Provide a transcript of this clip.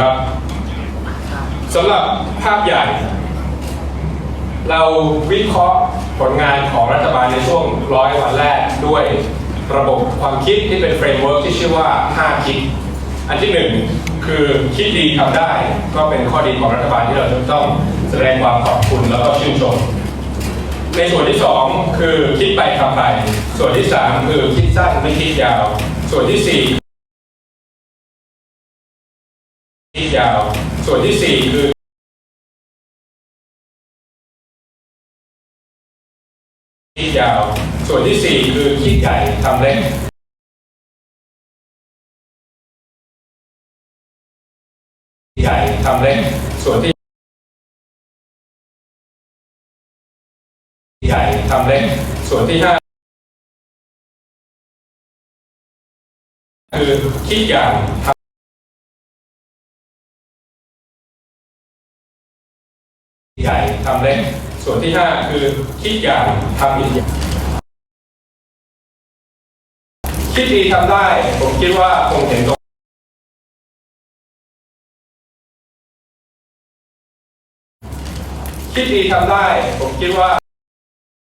ครับสำหรับภาพใหญ่ เราวิเคราะห์ผลงานของรัฐบาลในช่วงร้อยวันแรกด้วยระบบความคิดที่เป็นเฟรมเวิร์กที่ชื่อว่า 5 คิด อันที่หนึ่งคือคิดดีทำได้ ก็เป็นข้อดีของรัฐบาลที่เราจะต้องแสดงความขอบคุณแล้วก็ชื่นชม ในส่วนที่สองคือคิดไปทำไป ส่วนที่สามคือคิดสั้นไม่คิดยาว ส่วนที่สี่ คิดยาวส่วนที่สี่คือคิดยาว ส่วนที่สี่คือคิดใหญ่ทำเล็กใหญ่ทำเล็กส่วนที่ใหญ่ทำเล็กส่วนที่ห้าคือคิดอย่างทำ ใหญ่ทำเล็ก ส่วนที่ห้าคือคิดอย่างทำอีกคิดดีทำได้ ผมคิดว่าคงเห็นตรงคิดดีทำได้ ผมคิดว่า